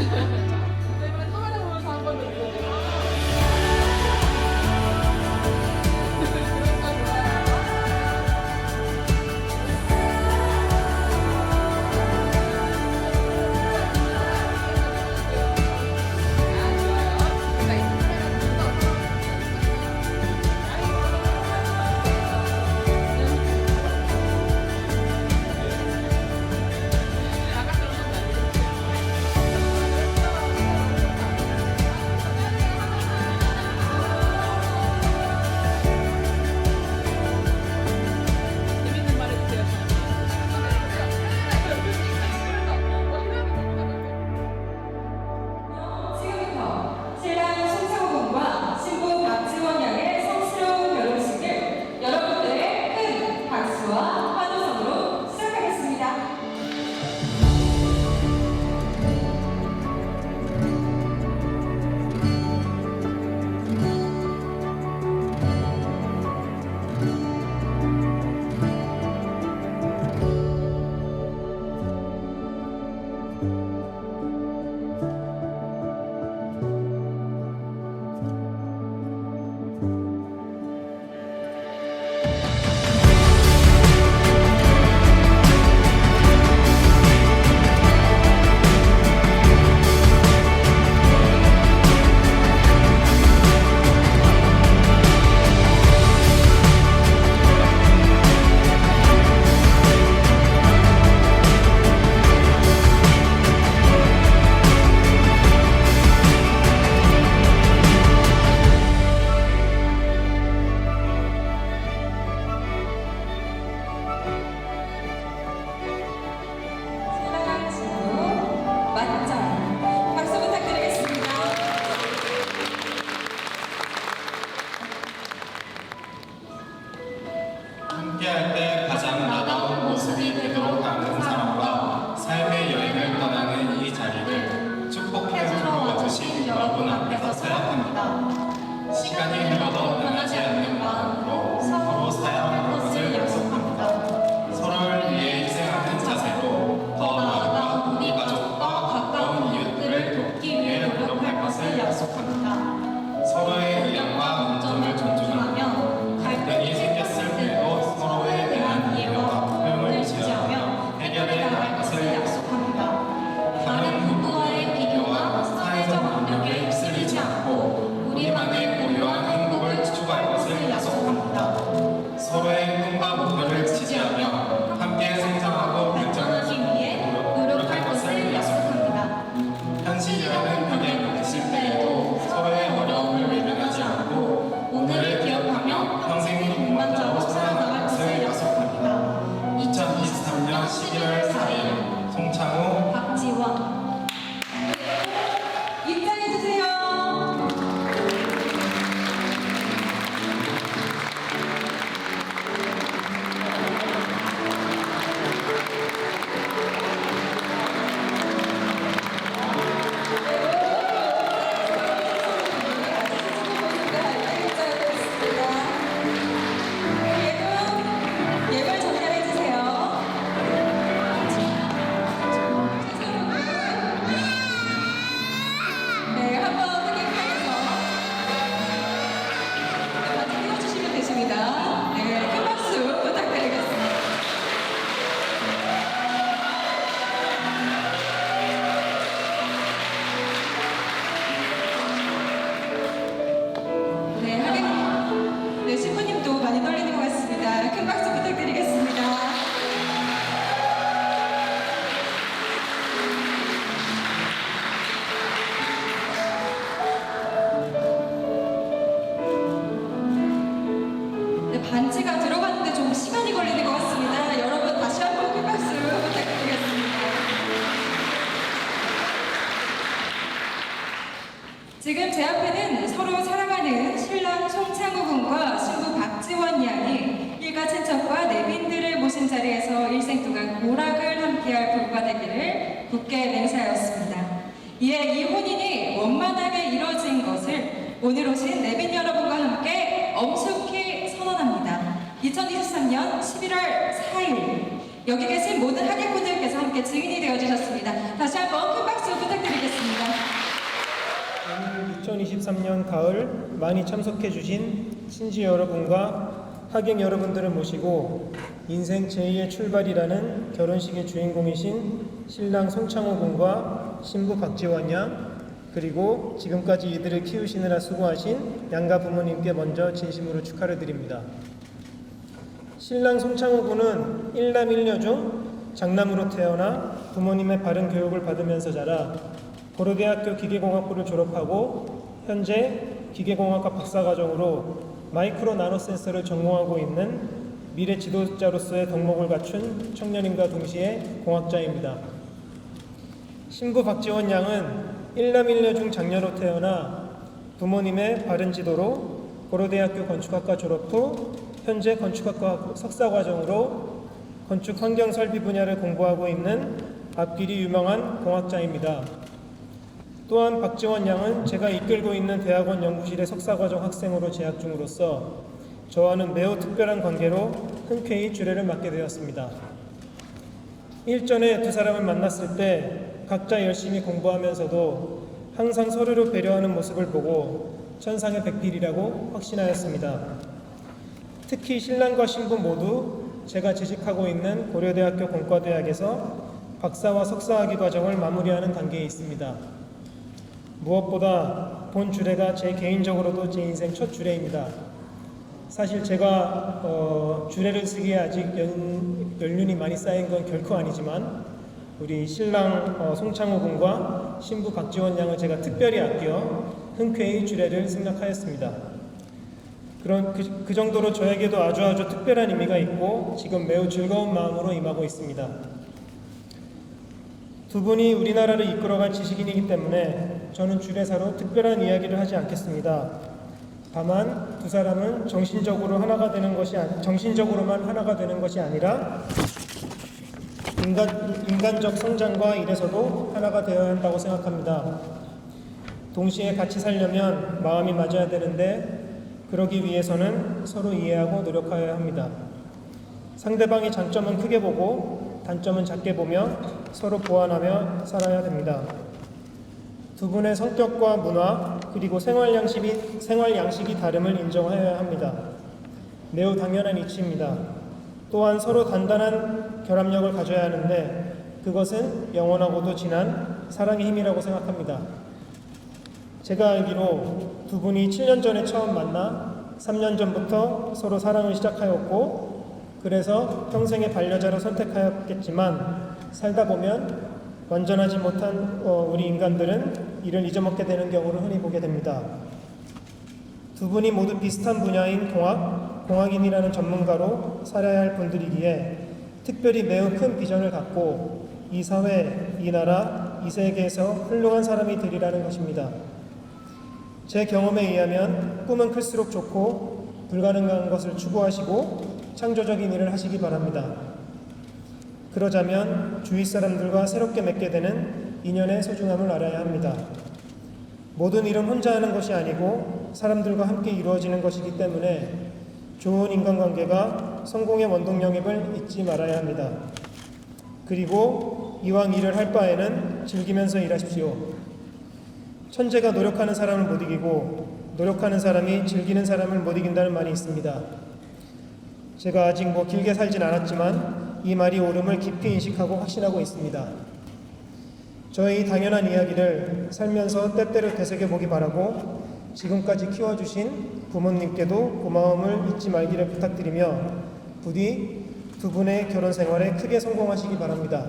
Thank you. 함께할 때 가장 나다운 모습이 되도록 하는 사람과 삶의 여행을 떠나는 이 자리를 축복해 주러 와주신 여러분 앞에서 생각합니다. 시간이 흘러도 굳게 맹세하였습니다. 이에 이 혼인이 원만하게 이루어진 것을 오늘 오신 내빈 여러분과 함께 엄숙히 선언합니다. 2023년 11월 4일 여기 계신 모든 하객분들께서 함께 증인이 되어주셨습니다. 다시 한번 큰 박수 부탁드리겠습니다. 오늘 2023년 가을 많이 참석해 주신 친지 여러분과 하객 여러분들을 모시고 인생 제2의 출발이라는 결혼식의 주인공이신 신랑 송창호 군과 신부 박지원 양 그리고 지금까지 이들을 키우시느라 수고하신 양가 부모님께 먼저 진심으로 축하를 드립니다. 신랑 송창호 군은 일남 일녀 중 장남으로 태어나 부모님의 바른 교육을 받으면서 자라 고려대학교 기계공학부를 졸업하고 현재 기계공학과 박사과정으로 마이크로 나노 센서를 전공하고 있는 미래 지도자로서의 덕목을 갖춘 청년임과 동시에 공학자입니다. 신부 박지원 양은 일남 일녀 중 장녀로 태어나 부모님의 바른 지도로 고려대학교 건축학과 졸업 후 현재 건축학과 석사과정으로 건축 환경 설비 분야를 공부하고 있는 앞길이 유명한 공학자입니다. 또한 박지원 양은 제가 이끌고 있는 대학원 연구실의 석사과정 학생으로 재학 중으로서 저와는 매우 특별한 관계로 흔쾌히 주례를 맡게 되었습니다. 일전에 두 사람을 만났을 때 각자 열심히 공부하면서도 항상 서로를 배려하는 모습을 보고 천상의 백필이라고 확신하였습니다. 특히 신랑과 신부 모두 제가 재직하고 있는 고려대학교 공과대학에서 박사와 석사학위 과정을 마무리하는 단계에 있습니다. 무엇보다 본 주례가 제 개인적으로도 제 인생 첫 주례입니다. 사실 제가 어, 주례를 쓰기에 아직 연, 연륜이 많이 쌓인 건 결코 아니지만 우리 신랑 어, 송창호 군과 신부 박지원 양을 제가 특별히 아껴 흔쾌히 주례를 승낙하였습니다. 그런 그, 그 정도로 저에게도 아주 아주 특별한 의미가 있고 지금 매우 즐거운 마음으로 임하고 있습니다. 두 분이 우리나라를 이끌어갈 지식인이기 때문에 저는 주례사로 특별한 이야기를 하지 않겠습니다. 다만 두 사람은 정신적으로 하나가 되는 것이 아니, 정신적으로만 하나가 되는 것이 아니라 인간 인간적 성장과 일에서도 하나가 되어야 한다고 생각합니다. 동시에 같이 살려면 마음이 맞아야 되는데 그러기 위해서는 서로 이해하고 노력하여야 합니다. 상대방의 장점은 크게 보고 단점은 작게 보며 서로 보완하며 살아야 됩니다. 두 분의 성격과 문화 그리고 생활 양식이 생활 양식이 다름을 인정해야 합니다. 매우 당연한 이치입니다. 또한 서로 단단한 결합력을 가져야 하는데 그것은 영원하고도 진한 사랑의 힘이라고 생각합니다. 제가 알기로 두 분이 7년 전에 처음 만나 3년 전부터 서로 사랑을 시작하였고 그래서 평생의 반려자로 선택하였겠지만 살다 보면 완전하지 못한 어, 우리 인간들은 이를 잊어먹게 되는 경우를 흔히 보게 됩니다. 두 분이 모두 비슷한 분야인 공학, 공학인이라는 전문가로 살아야 할 분들이기에 특별히 매우 큰 비전을 갖고 이 사회, 이 나라, 이 세계에서 훌륭한 사람이 되리라는 것입니다. 제 경험에 의하면 꿈은 클수록 좋고 불가능한 것을 추구하시고 창조적인 일을 하시기 바랍니다. 그러자면 주위 사람들과 새롭게 맺게 되는 인연의 소중함을 알아야 합니다. 모든 일은 혼자 하는 것이 아니고 사람들과 함께 이루어지는 것이기 때문에 좋은 인간관계가 성공의 원동력임을 잊지 말아야 합니다. 그리고 이왕 일을 할 바에는 즐기면서 일하십시오. 천재가 노력하는 사람을 못 이기고 노력하는 사람이 즐기는 사람을 못 이긴다는 말이 있습니다. 제가 아직 뭐 길게 살진 않았지만 이 말이 옳음을 깊이 인식하고 확신하고 있습니다. 저의 이 당연한 이야기를 살면서 때때로 되새겨 보기 바라고 지금까지 키워주신 부모님께도 고마움을 잊지 말기를 부탁드리며 부디 두 분의 결혼 생활에 크게 성공하시기 바랍니다.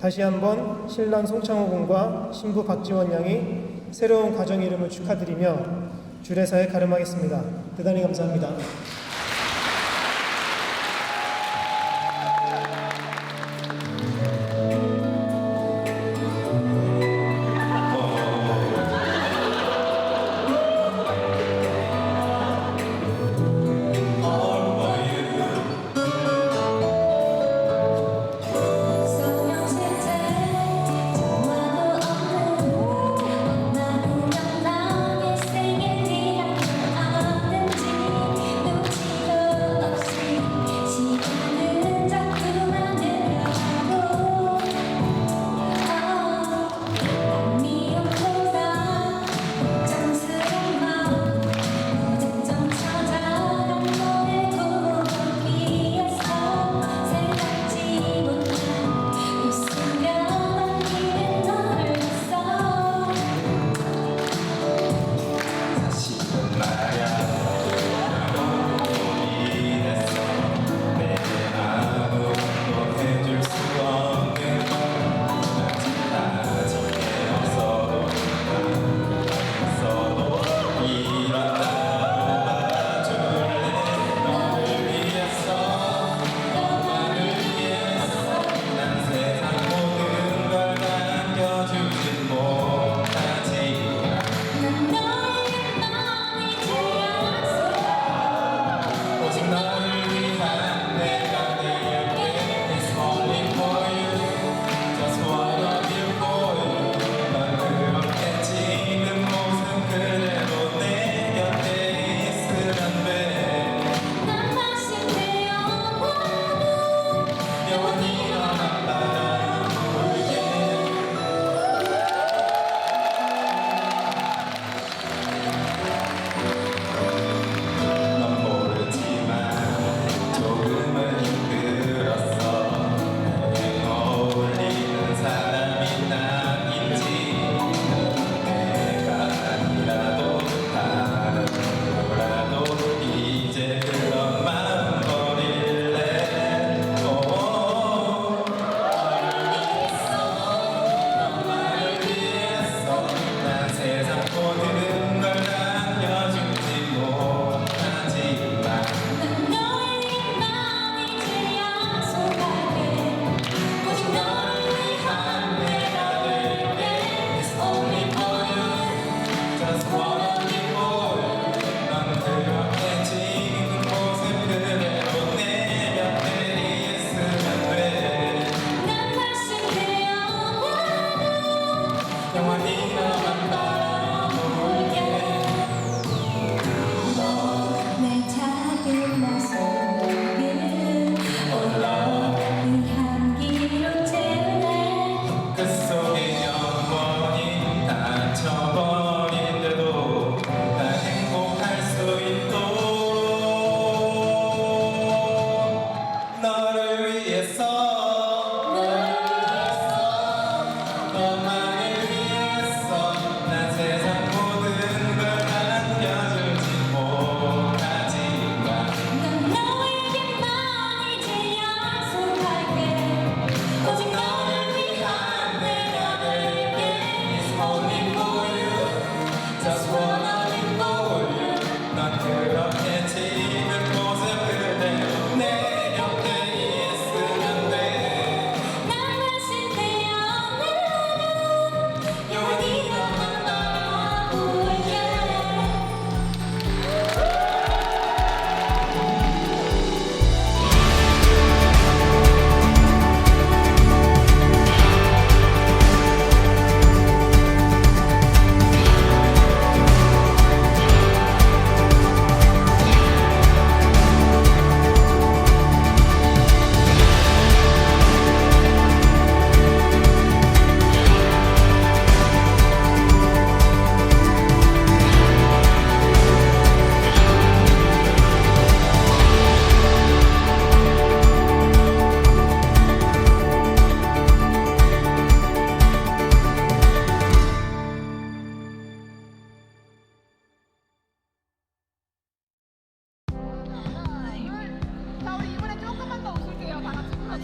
다시 한번 신랑 송창호 군과 신부 박지원 양이 새로운 가정 이름을 축하드리며 주례사에 가름하겠습니다. 대단히 감사합니다.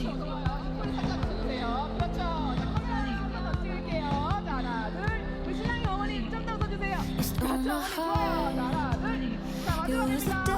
어머니 좀더 웃어주세요. 그렇죠. 어머니 좋아요. 자, 하나, 둘. 자, 마지막입니다.